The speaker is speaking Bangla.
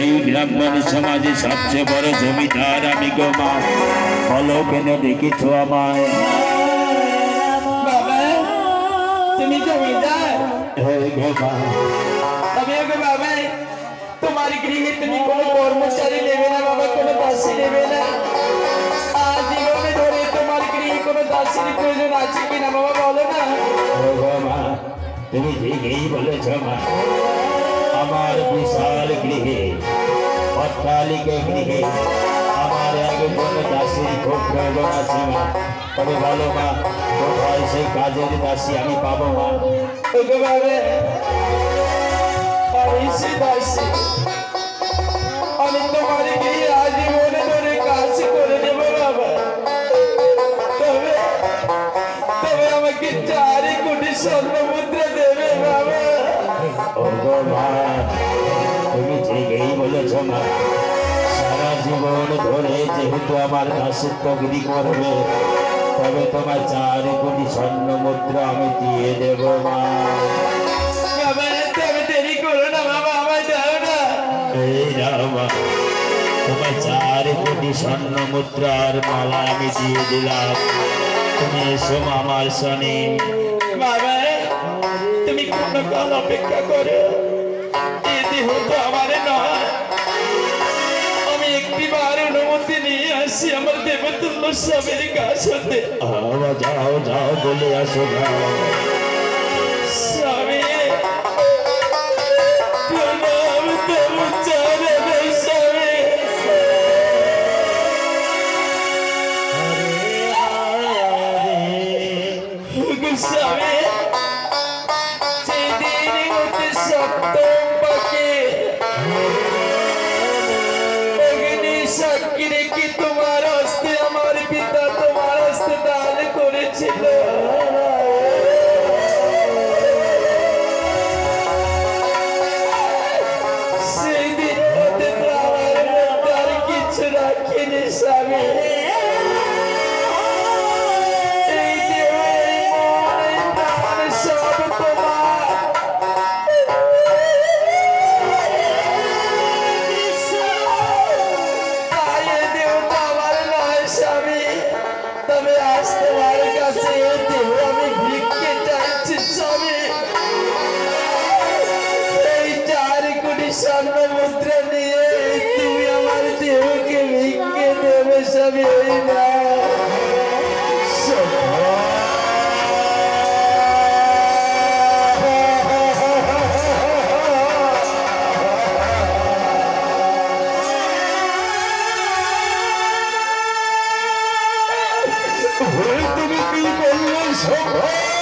এই ব্রাহ্মণ সমাজে সবচেয়ে বড় জমিদার আমি গো মা। বলো কেন ডেকেছ আমায়? তুমি জমিদার হে গো মা। তবে গো বাবা তোমার গৃহে তুমি কোনো কর্মচারী নেবে না বাবা কোনো দাসী নেবে না। আজ ধরে তোমার গৃহে কোনো দাসীর প্রয়োজন আছে কিনা বাবা বলো না। হে গো মা তুমি ঠিকই বলেছ মা। আমার বিশাল গৃহে, অট্টালিকা গৃহে, আমার একজন দাসীর খুব প্রয়োজন আছে মা তবে বলো মা, কোথায় সেই কাজের দাসী আমি পাবো মা? বাবা আমি সে দাসী। আমি তোমার গৃহে আজীবনে ধরে কাজ করে দেব বাবা। তবে তবে আমাকে চারি কোটি স্বর্ণ মা। তুমি ঠিকই বলেছ মা। সারা জীবন ধরে যেহেতু আমার দাসত্বগিরি করবে তবে তোমার চার কোটি স্বর্ণ মুদ্রা আমি দিয়ে দেব মা। দেরি করো না বাবা আমায় দাও না। এই তোমার চার কোটি স্বর্ণ মুদ্রার মালা আমি দিয়ে দিলাম। তুমি এসো আমার শনি বাবা তুমি কোনো কাল অপেক্ষা করো এ দেহ তো আমার নয়। আমি একটিবার অনুমতি নিয়ে আসি আমার দেবতুল্য স্বামীর কাছ। হতে যাও যাও বলে আসো স্বামী প্রণাম স্বামী রেখে তোমার আসতে আমার পিতা তোমার আসতে দান করেছিল। স্বর্ণ মুদ্রা নিয়ে তুমি আমার দেহকে ভিক্ষে দেবে স্বামী না তুমি কি বললে সভা?